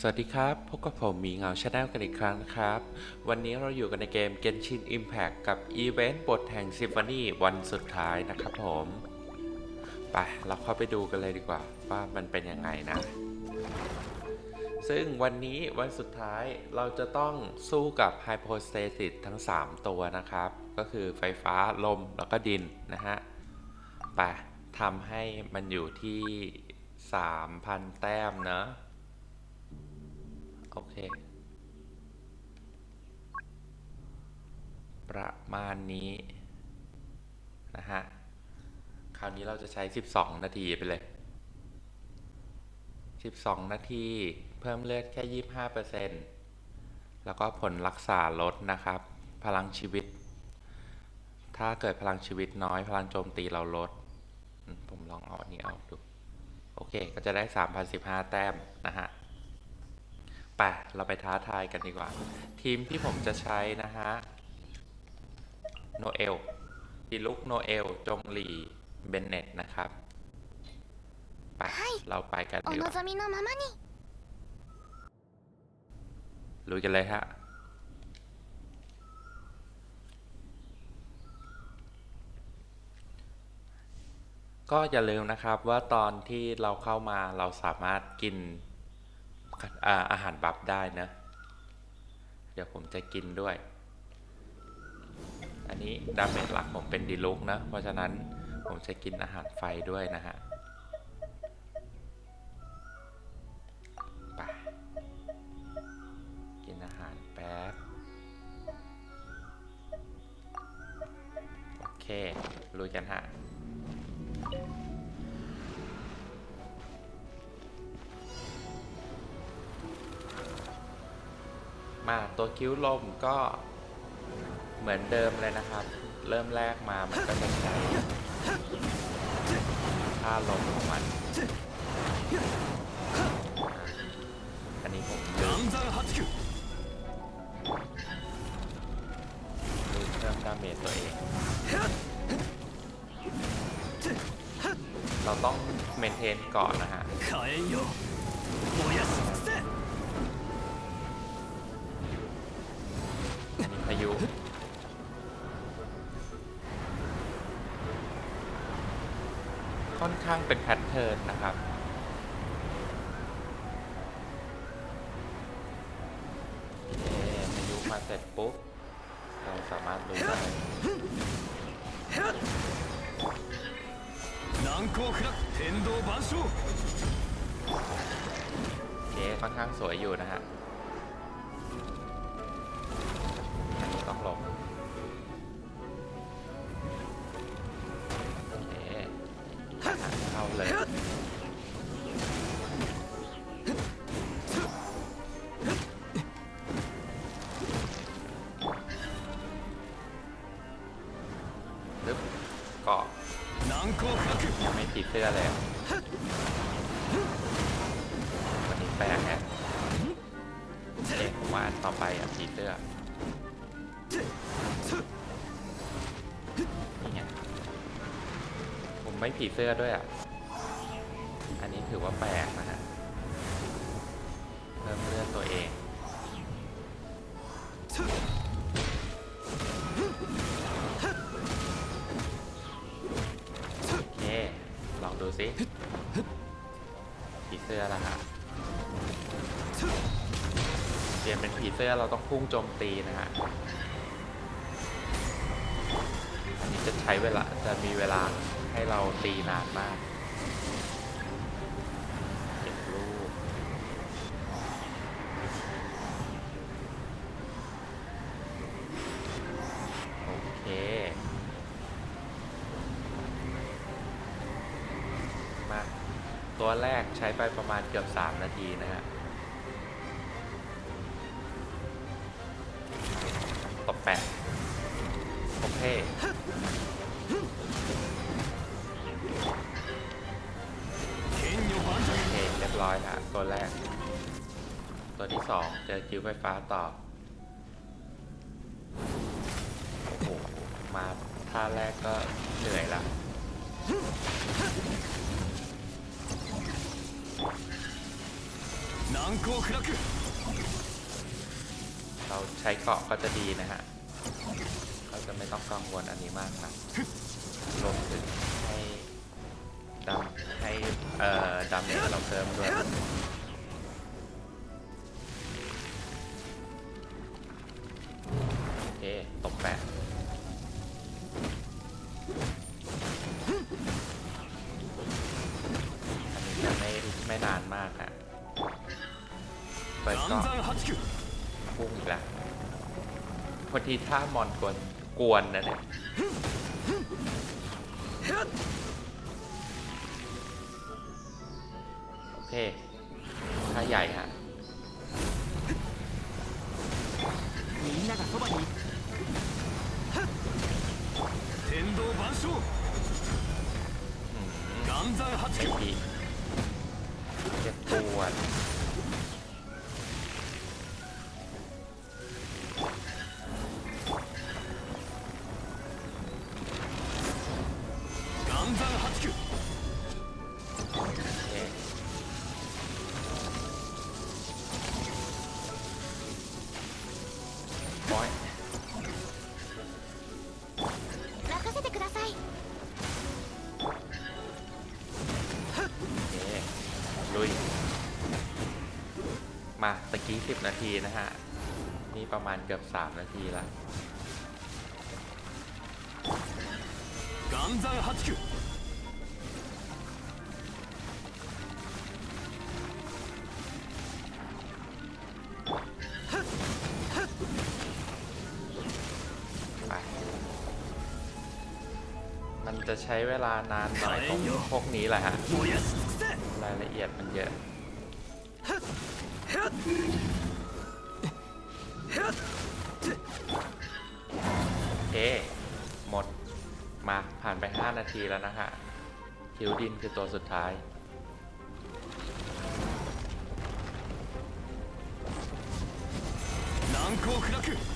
สวัสดีครับ พบกับผมมีเงาชาแนลกันอีกครั้งนะครับ วันนี้เราอยู่กันในเกม Genshin Impact กับอีเวนต์บทแห่งซิมโฟนีวันสุดท้ายนะครับผม ไปเราเข้าไปดูกันเลยดีกว่า ว่ามันเป็นยังไงนะ ซึ่งวันนี้วันสุดท้ายเราจะต้องสู้กับไฮโ o สเตซิสทั้ง 3 ตัวนะครับ ก็คือไฟฟ้าลมแล้วก็ดินนะฮะ ไปทำให้มันอยู่ที่ 3,000 แต้มเนอะ โอเค ประมาณนี้ นะฮะ คราวนี้เราจะใช้ 12 นาทีไปเลย 12 นาที เพิ่มเลือดแค่ 25%แล้วก็ผลรักษาลดนะครับ พลังชีวิต ถ้าเกิดพลังชีวิตน้อย พลังโจมตีเราลด ผมลองเอาอันนี้เอาดู โอเค ก็จะได้ 3,015 แต้มนะฮะ ไปเราไปท้าทายกันดีกว่า ทีมที่ผมจะใช้นะฮะ โนเอลดิลุกโนเอล จงหลีเบนเน็ตนะครับ ไป เราไปกันดีกว่าลุยกันเลยฮะก็อย่าลืมนะครับว่าตอนที่เราเข้ามาเราสามารถกิน อาอาหารบัฟได้นะ เดี๋ยวผมจะกินด้วย อันนี้ดาเมจหลักผมเป็นดีลุกนะ เพราะฉะนั้นผมจะกินอาหารไฟด้วยนะฮะไปกินอาหารแป๊บ โอเคลุยกันฮะ มาตัวคิ้วลมก็เหมือนเดิมเลยนะครับ เริ่มแรกมามันก็จะใช้ท่าลมของมัน อันนี้ผมลืมลืมเพิ่มดาเมจตัวเอง เราต้องเมนเทนก่อนนะฮะายุ ค่อนข้างเป็นแพทเทิร์นนะครับ โอเคพายุมาเสร็จปุ๊บ เราสามารถรู้ได้ 難攻不落天道万象 โอเค ค่อนข้างสวยอยู่นะฮะ ลงโอเคเข้าเลยลึบก็ยังไม่ติดเสื้อเลยวันนี้แปลกแฮะเด็กว่าต่อไปอะติดเสื้อ ไม่ผีเสื้อด้วยอะ อันนี้ถือว่าแปลกนะฮะ เพิ่มเลือดตัวเองโอเค ลองดูสิผีเสื้อละฮะเปลี่ยนเป็นผีเสื้อเราต้องพุ่งโจมตีนะฮะอันนี้จะใช้เวลาจะมีเวลา ให้เราตีนานมากเก็บลูกโอเค มา ตัวแรกใช้ไปประมาณเกือบ 3 นาทีนะฮะตบแปะโอเค เจอคิวไฟฟ้าต่อโอ้โหมาท่าแรกก็เหนื่อยละเราใช้เกาะก็จะดีนะฮะ ก็จะไม่ต้องกังวลอันนี้มากนะลวมถึงให้ดำให้เอ่อดำเนี่ยเราเติมด้วย ทีท่ามอนกวนกวนนะเนี่ยโอเคท่าใหญ่ฮะเจ็บปวดมาตะกี้10 นาทีนะฮะ นี่ประมาณเกือบ 3 นาทีละ 暗算八九 ไป มันจะใช้เวลานานหน่อยตรงพวกนี้แหละฮะ 燃やし尽くせ รายละเอียดมันเยอะ โอ เค หมด มาผ่านไป 5 นาทีแล้วนะฮะคิวดินคือตัวสุดท้าย 難攻不落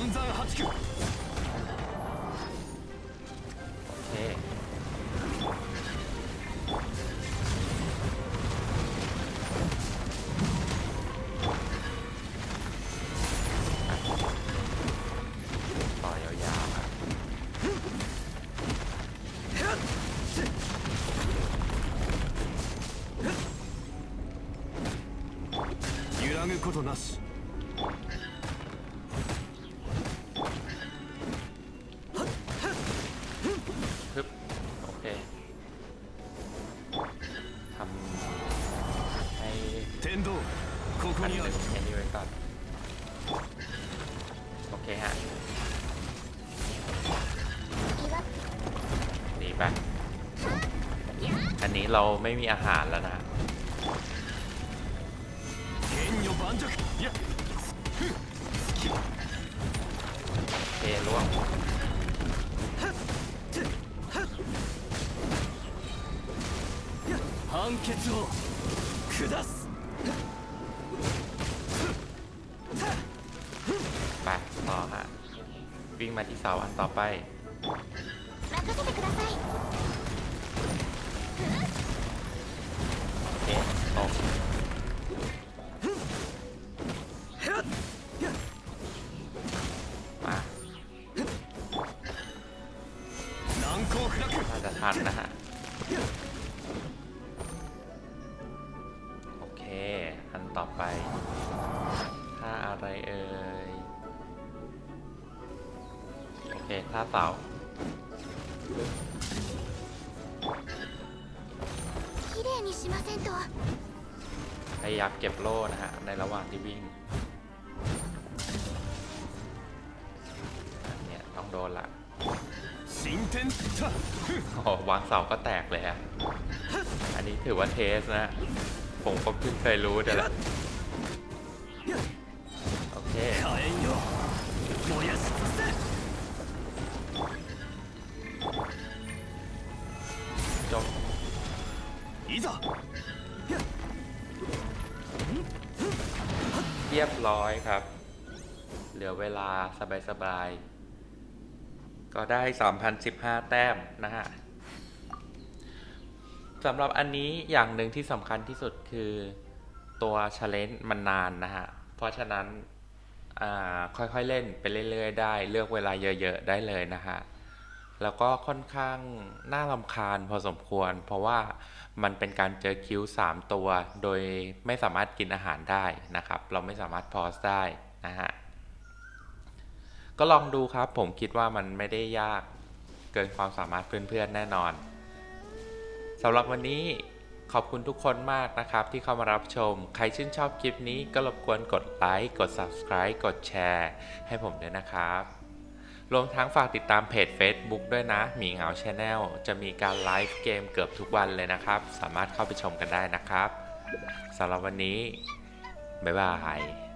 暗算八九โอัน に ห あ นึ่ る งอันนี้ไว้ก่อน โอเคฮะ หนีไป อันนี้เราไม่มีอาหารแล้วนะ 剣女盤石いや เทล่วง 判決を下す วิ่งมาที่เสาอันต่อไป คท่าเสาพยายามเก็บโล่นะฮะ ในระหว่างที่วิ่งเนี่ยต้องโดนละโอ้วางเสาก็แตกเลยฮะ อันนี้ถือว่าเทสนะ ผมก็เพิ่งเคยรู้เดี๋ยวละโอเค เรียบร้อยครับ เหลือเวลาสบายๆ ก็ได้ 3,015 แต้มนะฮะสำหรับอันนี้อย่างหนึ่งที่สำคัญที่สุดคือตัวช l เลน g e มันนานนะฮะ เพราะฉะนั้นค่อยๆเล่นไปเรื่อยๆได้ เลือกเวลาเยอะๆ ได้เลยนะฮะ แล้วก็ค่อนข้างน่ารำคาญพอสมควร เพราะว่ามันเป็นการเจอคิว3 ตัว โดยไม่สามารถกินอาหารได้นะครับ เราไม่สามารถพอสได้นะฮะก็ลองดูครับผมคิดว่ามันไม่ได้ยากเกินความสามารถเพื่อนๆแน่นอนสำหรับวันนี้ขอบคุณทุกคนมากนะครับ ที่เข้ามารับชม ใครชื่นชอบคลิปนี้ก็รบกวนกดไลค์ กด Subscribe กดแชร์ ให้ผมด้วยนะครับ รวมทั้งฝากติดตามเพจ Facebook ด้วยนะ มีเหงาชาแนลจะมีการไลฟ์เกมเกือบทุกวันเลยนะครับ สามารถเข้าไปชมกันได้นะครับสำหรับวันนี้ บ๊ายบาย